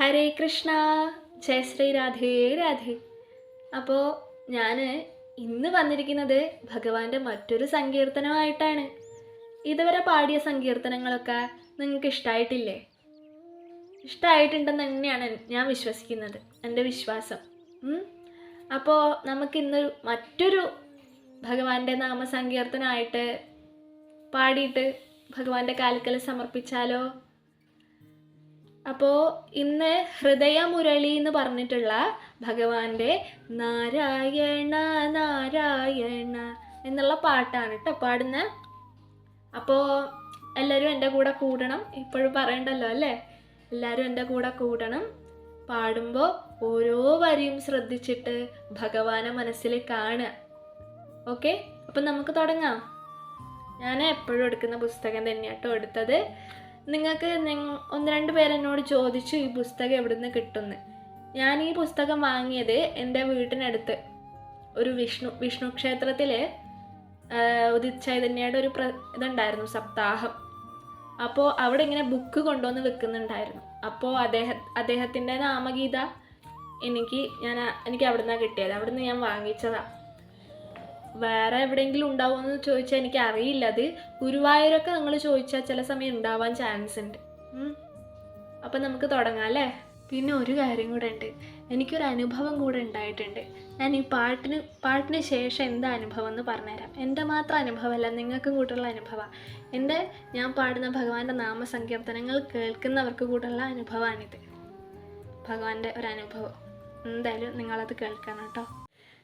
ഹരേ കൃഷ്ണ. ജയ ശ്രീ രാധേ രാധേ. അപ്പോൾ ഞാൻ ഇന്ന് വന്നിരിക്കുന്നത് ഭഗവാന്റെ മറ്റൊരു സങ്കീർത്തനമായിട്ടാണ്. ഇതുവരെ പാടിയ സങ്കീർത്തനങ്ങളൊക്കെ നിങ്ങൾക്ക് ഇഷ്ടമായിട്ടില്ലേ ഇഷ്ടമായിട്ടുണ്ടെന്ന് തന്നെയാണ് ഞാൻ വിശ്വസിക്കുന്നത് എന്റെ വിശ്വാസം. അപ്പോൾ നമുക്കിന്ന് മറ്റൊരു ഭഗവാന്റെ നാമസങ്കീർത്തനമായിട്ട് പാടിയിട്ട് ഭഗവാന്റെ കാൽക്കൽ സമർപ്പിച്ചാലോ? അപ്പോൾ ഇന്ന് ഹൃദയമുരളി എന്ന് പറഞ്ഞിട്ടുള്ള ഭഗവാന്റെ നാരായണ നാരായണ എന്നുള്ള പാട്ടാണ് കേട്ടോ പാടുന്നത് അപ്പോൾ എല്ലാവരും എന്റെ കൂടെ കൂടണം. ഇപ്പോഴും പറയണ്ടല്ലോ അല്ലേ? എല്ലാവരും എന്റെ കൂടെ കൂടണം. പാടുമ്പോൾ ഓരോ വരിയും ശ്രദ്ധിച്ചിട്ട് ഭഗവാനെ മനസ്സിൽ കാണുക ഓക്കെ? അപ്പം നമുക്ക് തുടങ്ങാം. ഞാൻ എപ്പോഴും എടുക്കുന്ന പുസ്തകം തന്നെയാട്ടോ എടുത്തത്. നിങ്ങൾക്ക് ഒന്ന് രണ്ട് പേരെന്നോട് ചോദിച്ചു ഈ പുസ്തകം എവിടുന്ന് കിട്ടുമെന്ന് ഞാൻ ഈ പുസ്തകം വാങ്ങിയത് എന്റെ വീട്ടിനടുത്ത്. ഒരു വിഷ്ണു വിഷ്ണു ക്ഷേത്രത്തിൽ ഉദിത് ചൈതന്യയുടെ ഒരു പ്ര ഇതുണ്ടായിരുന്നു സപ്താഹം. അപ്പോൾ അവിടെ ഇങ്ങനെ ബുക്ക് കൊണ്ടുവന്ന് വെക്കുന്നുണ്ടായിരുന്നു. അപ്പോൾ അദ്ദേഹ അദ്ദേഹത്തിന്റെ നാമഗീത എനിക്ക് ഞാൻ എനിക്ക് അവിടെ നിന്നാണ് കിട്ടിയത്. അവിടെ നിന്ന് ഞാൻ വാങ്ങിച്ചതാണ് വേറെ എവിടെയെങ്കിലും ഉണ്ടാവുമെന്ന് ചോദിച്ചാൽ എനിക്ക് അറിയില്ല അത് ഗുരുവായൂരൊക്കെ നിങ്ങൾ ചോദിച്ചാൽ ചില സമയം ഉണ്ടാവാൻ ചാൻസ് ഉണ്ട്. അപ്പം നമുക്ക് തുടങ്ങാം അല്ലേ? പിന്നെ ഒരു കാര്യം കൂടെ ഉണ്ട്. എനിക്കൊരു അനുഭവം കൂടെ ഉണ്ടായിട്ടുണ്ട്. ഞാൻ ഈ പാട്ടിന് പാട്ടിന് ശേഷം എന്താ അനുഭവം എന്ന് പറഞ്ഞുതരാം. എന്റെ മാത്രം അനുഭവമല്ല നിങ്ങൾക്കും കൂട്ടുള്ള അനുഭവമാണ്. എന്റെ ഞാൻ പാടുന്ന ഭഗവാന്റെ നാമസങ്കീർത്തനങ്ങൾ കേൾക്കുന്നവർക്ക് കൂട്ടുള്ള അനുഭവമാണിത്. ഭഗവാന്റെ ഒരു അനുഭവം. എന്തായാലും നിങ്ങളത് കേൾക്കണം കേട്ടോ.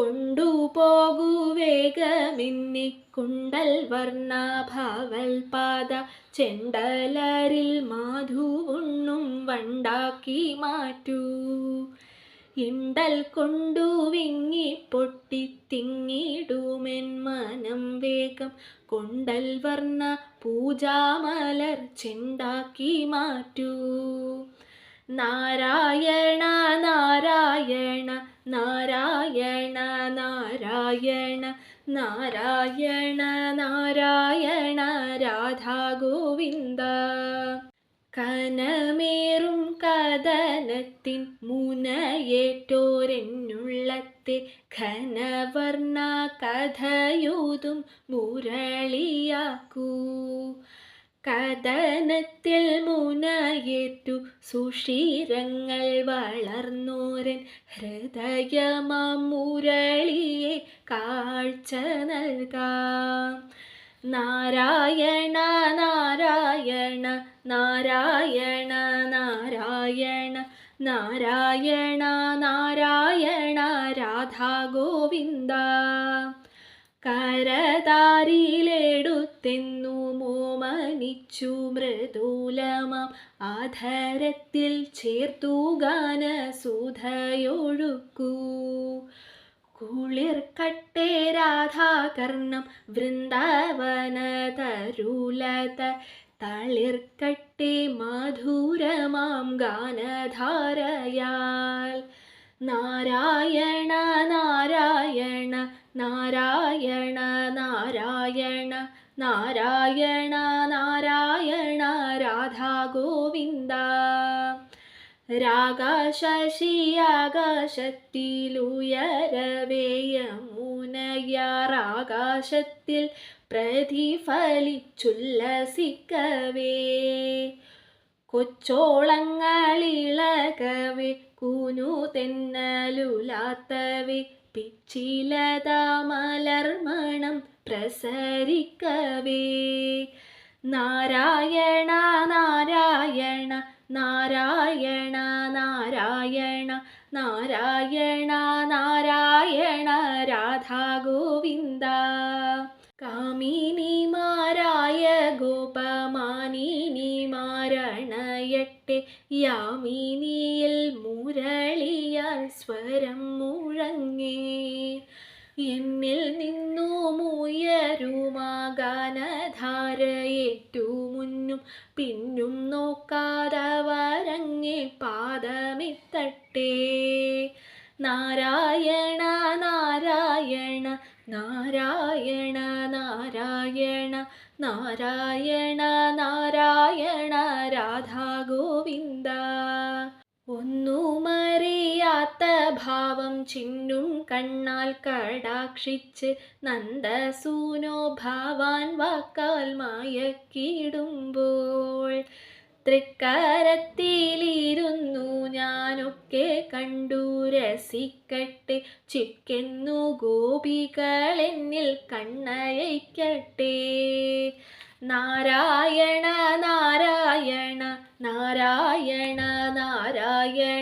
കൊണ്ടുപോകൂ വർണാഭാവൽ പാത. ചെണ്ടലരിൽ മാധുവുണ്ണും വണ്ടാക്കി മാറ്റൂ. ഇണ്ടൽ കൊണ്ടു വിങ്ങി പൊട്ടി തിങ്ങിടുമെൻ മനം വേഗം. കൊണ്ടൽ വർണ പൂജാമലർ ചെണ്ടാക്കി മാറ്റൂ. നാരായണ നാരായണ നാരായണ നാരായണ നാരായണ നാരായണ രാധാ ഗോവിന്ദ കനമേറും കഥനത്തിൻ മുനയേറ്റോരെന്നുള്ളത്തെ ഘനവർണ കഥയൂതും മുരളിയാക്കൂ. കഥനത്തിൽ മുനയേറ്റു സുഷീരങ്ങൾ വളർന്നോരൻ ഹൃദയമാം മുരളിയെ കാഴ്ച നൽകാം. നാരായണ നാരായണ നാരായണ നാരായണ നാരായണ നാരായണ രാധാ ഗോവിന്ദ കരതാരിയിലെടുത്തെന്നു മോമനിച്ചു മൃദൂലമാം. ആധാരത്തിൽ ചേർത്തു ഗാനസുധയൊഴുക്കൂ കുളിർക്കട്ടെ രാധാകർണം വൃന്ദാവന തരുലത തളിർക്കട്ടെ മധുരമാം ഗാനധാരയാൽ. നാരായണ നാരായണ നാരായണ നാരായണ നാരായണ നാരായണ രാധാ ഗോവിന്ദ. രാകാശശിയാകാശത്തിലുയരവേയമുനയാറാകാശത്തിൽ പ്രതിഫലിച്ചുല്ലസിക്കവേ. കൊച്ചോളങ്ങളിളകവേ കൂനു തെന്നലുലാത്തവേ പിച്ചിലതാ മലർമണം പ്രസരിക്കവേ. നാരായണ നാരായണ നാരായണ നാരായണ നാരായണ നാരായണ രാധാ ഗോവിന്ദ മുന്നും പിന്നും നോക്കാതവരങ്ങേ പാദമിത്തട്ടേ നാരായണ നാരായണ നാരായണ നാരായണ നാരായണ നാരായണ രാധാ ഗോവിന്ദ ഭാവം ചിന്നും കണ്ണാൽ കടാക്ഷിച്ച് നന്ദസൂനോ ഭാവാൻ വാക്കാൽ മയക്കിടുമ്പോൾ. തൃക്കാരത്തിലിരുന്നു ഞാനൊക്കെ കണ്ടു രസിക്കട്ടെ ചിക്കെന്നു ഗോപികളെന്നിൽ കണ്ണയക്കട്ടെ. നാരായണ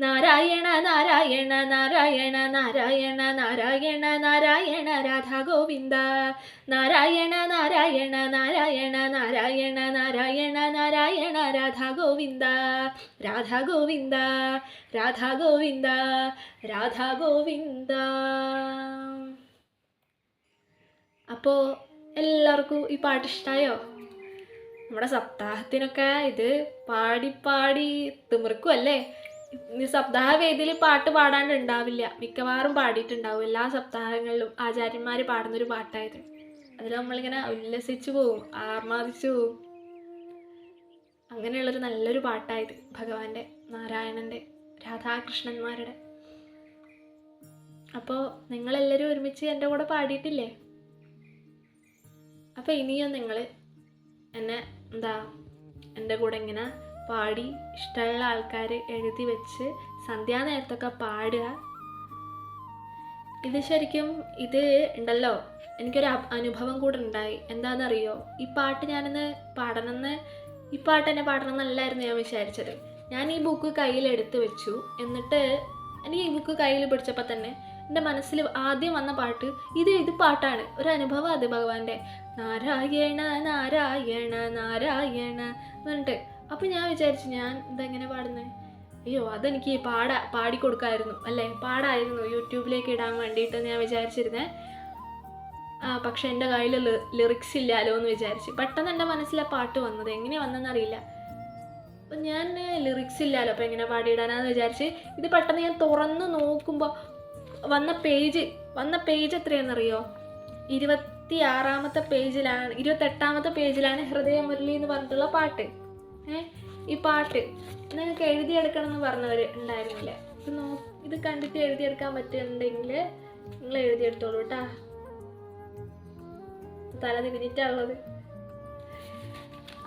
നാരായണ നാരായണ നാരായണ നാരായണ നാരായണ നാരായണ രാധാഗോവിന്ദ നാരായണ നാരായണ നാരായണ നാരായണ നാരായണ നാരായണ രാധാഗോവിന്ദ രാധാഗോവിന്ദ രാധാഗോവിന്ദ രാധാഗോവിന്ദ രാധാ ഗോവിന്ദ രാധാ ഗോവിന്ദ അപ്പോൾ എല്ലാവർക്കും ഈ പാട്ട് ഇഷ്ടമായോ നമ്മുടെ സപ്താഹത്തിനൊക്കെ ഇത് പാടി പാടി തിമിർക്കും അല്ലേ ഈ സപ്താഹ വേദിയിൽ പാട്ട് പാടാണ്ട് ഉണ്ടാവില്ല. മിക്കവാറും പാടിയിട്ടുണ്ടാവും. എല്ലാ സപ്താഹങ്ങളിലും ആചാര്യന്മാർ പാടുന്നൊരു പാട്ടായത്. അതിൽ നമ്മളിങ്ങനെ ഉല്ലസിച്ചു പോവും ആർമാദിച്ചു പോവും. അങ്ങനെയുള്ളൊരു നല്ലൊരു പാട്ടായത് ഭഗവാന്റെ നാരായണന്റെ രാധാകൃഷ്ണന്മാരുടെ. അപ്പോൾ നിങ്ങളെല്ലാവരും ഒരുമിച്ച് എന്റെ കൂടെ പാടിയിട്ടില്ലേ? അപ്പോൾ ഇനിയും നിങ്ങൾ എന്നെ എന്താ എന്റെ കൂടെ ഇങ്ങനെ പാടി ഇഷ്ടമുള്ള ആൾക്കാർ എഴുതി വെച്ച് സന്ധ്യാനേരത്തൊക്കെ പാടുക. ഇത് ശരിക്കും ഇത് ഉണ്ടല്ലോ എനിക്കൊരു അനുഭവം കൂടെ ഉണ്ടായി. എന്താണെന്നറിയോ? ഈ പാട്ട് ഞാനിന്ന് പാടണമെന്ന് ഈ പാട്ട് എന്നെ പാടണം എന്നല്ലായിരുന്നു ഞാൻ വിചാരിച്ചത്. ഞാൻ ഈ ബുക്ക് കയ്യിലെടുത്ത് വെച്ചു. എന്നിട്ട് എനിക്ക് ഈ ബുക്ക് കയ്യിൽ പിടിച്ചപ്പോൾ തന്നെ എന്റെ മനസ്സിൽ ആദ്യം വന്ന പാട്ട് ഇത് ഇത് പാട്ടാണ്. ഒരു അനുഭവം അത് ഭഗവാന്റെ. നാരായണ നാരായണ നാരായണ എന്നിട്ട് അപ്പം ഞാൻ വിചാരിച്ചു ഞാൻ ഇതെങ്ങനെ പാടുന്നത് അയ്യോ അതെനിക്ക് പാടാ പാടിക്കൊടുക്കായിരുന്നു അല്ലേ? പാടായിരുന്നു യൂട്യൂബിലേക്ക് ഇടാൻ വേണ്ടിയിട്ട് ഞാൻ വിചാരിച്ചിരുന്നേ. പക്ഷെ എന്റെ കയ്യിൽ ലിറിക്സ് ഇല്ലാലോ എന്ന് വിചാരിച്ച്. പെട്ടെന്ന് എന്റെ മനസ്സിൽ ആ പാട്ട് വന്നത്. എങ്ങനെ വന്നതെന്നറിയില്ല അപ്പം ഞാൻ ലിറിക്സ് ഇല്ലാലോ അപ്പം എങ്ങനെ പാടിയിടാനാന്ന് വിചാരിച്ച്. ഇത് പെട്ടെന്ന് ഞാൻ തുറന്ന് നോക്കുമ്പോൾ വന്ന പേജ് വന്ന പേജ് എത്രയാണെന്നറിയോ? ഇരുപത്തി ആറാമത്തെ പേജിലാണ് ഇരുപത്തെട്ടാമത്തെ പേജിലാണ് ഹൃദയമുരളി എന്ന് പറഞ്ഞിട്ടുള്ള പാട്ട്. ഈ പാട്ട് നിങ്ങൾക്ക് എഴുതിയെടുക്കണം എന്ന് പറഞ്ഞവർ ഉണ്ടായിരുന്നില്ല? ഇത് നോ ഇത് കണ്ടിട്ട് എഴുതിയെടുക്കാൻ പറ്റുന്നുണ്ടെങ്കിൽ നിങ്ങൾ എഴുതിയെടുത്തോളൂ കേട്ടാ തല തിരിഞ്ഞിട്ടുള്ളത്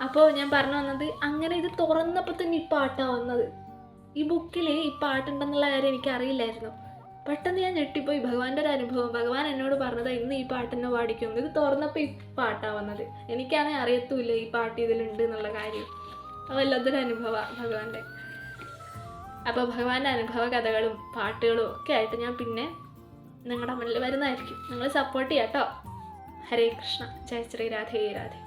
അപ്പോൾ ഞാൻ പറഞ്ഞു വന്നത് അങ്ങനെ ഇത് തുറന്നപ്പോൾ തന്നെ ഈ പാട്ടാണ് വന്നത്. ഈ ബുക്കിൽ ഈ പാട്ടുണ്ടെന്നുള്ള കാര്യം എനിക്ക് അറിയില്ലായിരുന്നു. പെട്ടെന്ന് ഞാൻ ഞെട്ടിപ്പോയി. ഭഗവാന്റെ ഒരു അനുഭവം. ഭഗവാൻ എന്നോട് പറഞ്ഞത് ഇന്ന് ഈ പാട്ട് എന്നെ പാടിക്കും. ഇത് തുറന്നപ്പോൾ ഈ പാട്ടാണ് വന്നത്. എനിക്കാണെങ്കിൽ അറിയത്തുമില്ല ഈ പാട്ട് ഇതിലുണ്ട് എന്നുള്ള കാര്യം. വല്ലാത്തൊരു അനുഭവമാണ് ഭഗവാന്റെ. അപ്പോൾ ഭഗവാന്റെ അനുഭവ കഥകളും പാട്ടുകളും ഒക്കെ ആയിട്ട് ഞാൻ പിന്നെ നിങ്ങളുടെ മുന്നിൽ വരുന്നതായിരിക്കും. നിങ്ങൾ സപ്പോർട്ട് ചെയ്യാം കേട്ടോ ഹരേ കൃഷ്ണ. ജയ ശ്രീ രാധേ രാധേ.